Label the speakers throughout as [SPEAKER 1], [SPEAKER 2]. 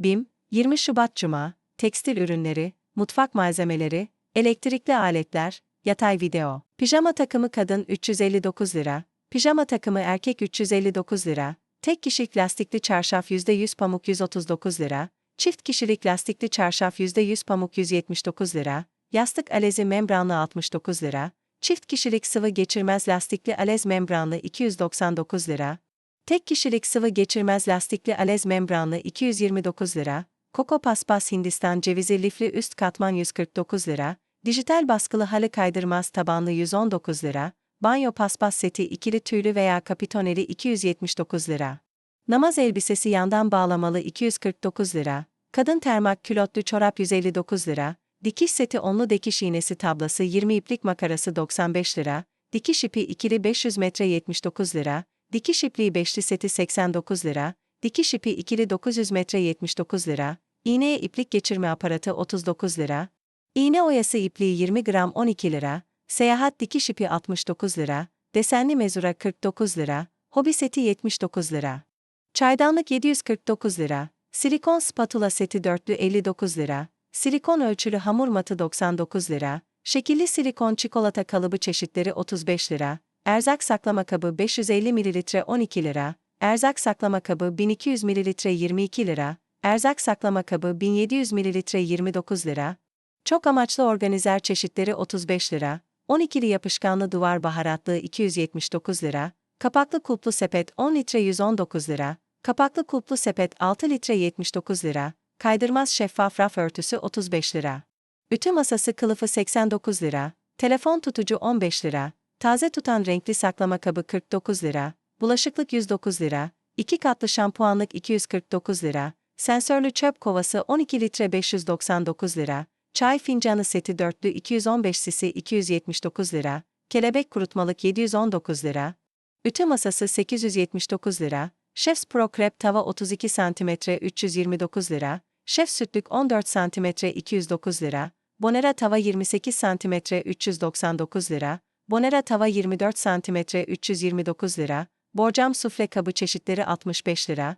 [SPEAKER 1] BİM, 20 Şubat Cuma, tekstil ürünleri, mutfak malzemeleri, elektrikli aletler, yatay video. Pijama takımı kadın 359 lira, pijama takımı erkek 359 lira, tek kişilik lastikli çarşaf %100 pamuk 139 lira, çift kişilik lastikli çarşaf %100 pamuk 179 lira, yastık alezi membranlı 69 lira, çift kişilik sıvı geçirmez lastikli alez membranlı 299 lira, tek kişilik sıvı geçirmez lastikli alez membranlı 229 lira, Koko Paspas Hindistan cevizi lifli üst katman 149 lira, dijital baskılı halı kaydırmaz tabanlı 119 lira, banyo paspas seti ikili tüylü veya kapitoneli 279 lira. Namaz elbisesi yandan bağlamalı 249 lira, kadın termak külotlu çorap 159 lira, dikiş seti onlu dikiş iğnesi tablası 20 iplik makarası 95 lira, dikiş ipi ikili 500 metre 79 lira, dikiş ipliği beşli seti 89 lira, dikiş ipi ikili 900 metre 79 lira, iğneye iplik geçirme aparatı 39 lira, iğne oyası ipliği 20 gram 12 lira, seyahat dikiş ipi 69 lira, desenli mezura 49 lira, hobi seti 79 lira. Çaydanlık 749 lira, silikon spatula seti dörtlü 59 lira, silikon ölçülü hamur matı 99 lira, şekilli silikon çikolata kalıbı çeşitleri 35 lira, erzak saklama kabı 550 ml 12 lira, erzak saklama kabı 1200 ml 22 lira, erzak saklama kabı 1700 ml 29 lira, çok amaçlı organizer çeşitleri 35 lira, 12'li yapışkanlı duvar baharatlığı 279 lira, kapaklı kulplu sepet 10 litre 119 lira, kapaklı kulplu sepet 6 litre 79 lira, kaydırmaz şeffaf raf örtüsü 35 lira. Ütü masası kılıfı 89 lira, telefon tutucu 15 lira, taze tutan renkli saklama kabı 49 lira, bulaşıklık 109 lira, 2 katlı şampuanlık 249 lira, sensörlü çöp kovası 12 litre 599 lira, çay fincanı seti dörtlü 215 cc 279 lira, kelebek kurutmalık 719 lira, ütü masası 879 lira, Chef's Pro Crep tava 32 cm 329 lira, Chef sütlük 14 cm 209 lira, Bonera tava 28 cm 399 lira, Bonera tava 24 cm 329 lira, Borcam sufle kabı çeşitleri 65 lira,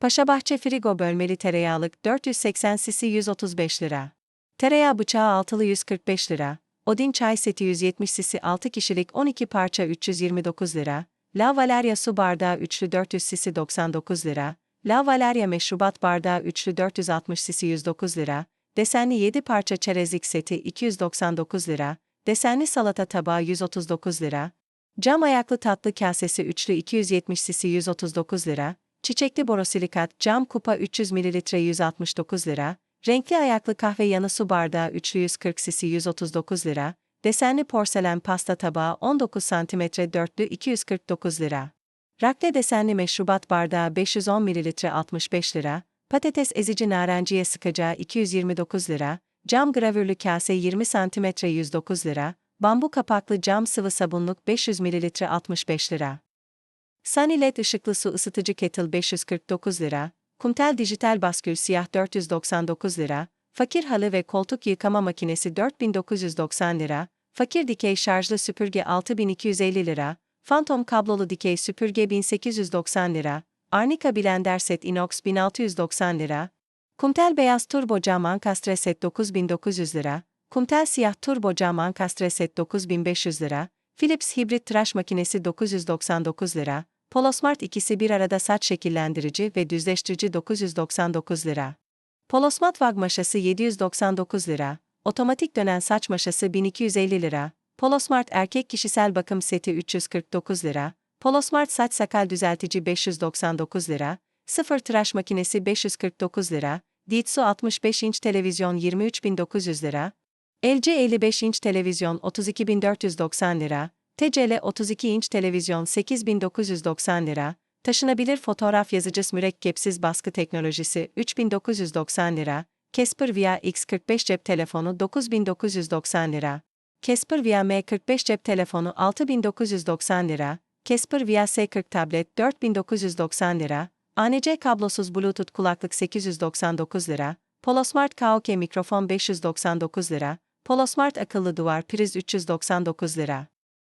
[SPEAKER 1] Paşabahçe frigo bölmeli tereyağlık 480 cc 135 lira. Tereyağı bıçağı altılı 145 lira. Odin çay seti 170 cc 6 kişilik 12 parça 329 lira. La Valeria su bardağı üçlü 400 cc 99 lira. La Valeria meşrubat bardağı üçlü 460 cc 109 lira. Desenli 7 parça çerezlik seti 299 lira. Desenli salata tabağı 139 lira. Cam ayaklı tatlı kasesi üçlü 270 cc 139 lira. Çiçekli borosilikat cam kupa 300 ml 169 lira. Renkli ayaklı kahve yanı su bardağı üçlü 140 cc 139 lira. Desenli porselen pasta tabağı 19 cm dörtlü 249 lira. Rakle desenli meşrubat bardağı 510 ml 65 lira. Patates ezici narenciye sıkacağı 229 lira. Cam gravürlü kase 20 cm 109 lira. Bambu kapaklı cam sıvı sabunluk 500 ml 65 lira. Sunny LED ışıklı su ısıtıcı kettle 549 lira. Kumtel dijital baskül siyah 499 lira. Fakir halı ve koltuk yıkama makinesi 4990 lira. Fakir dikey şarjlı süpürge 6250 lira. Phantom kablolu dikey süpürge 1890 lira. Arnica blender set inox 1690 lira. Kumtel beyaz turbo cam ankastre set 9900 lira. Kumtel siyah turbo cam ankastre set 9500 lira. Philips hibrit tıraş makinesi 999 lira. Polosmart ikisi bir arada saç şekillendirici ve düzleştirici 999 lira. Polosmart vag maşası 799 lira. Otomatik dönen saç maşası 1250 lira. Polosmart erkek kişisel bakım seti 349 lira. Polosmart saç sakal düzeltici 599 lira. Sıfır tıraş makinesi 549 lira. Ditsu 65 inç televizyon 23900 lira. LG 55 inç televizyon 32490 lira. TCL 32 inç televizyon 8990 lira. Taşınabilir fotoğraf yazıcısı mürekkepsiz baskı teknolojisi 3990 lira. Casper Via X45 cep telefonu 9990 lira. Casper Via M45 cep telefonu 6990 lira. Casper Via S40 tablet 4990 lira. ANC kablosuz Bluetooth kulaklık 899 lira. Polosmart Karaoke mikrofon 599 lira. Polosmart akıllı duvar priz 399 lira.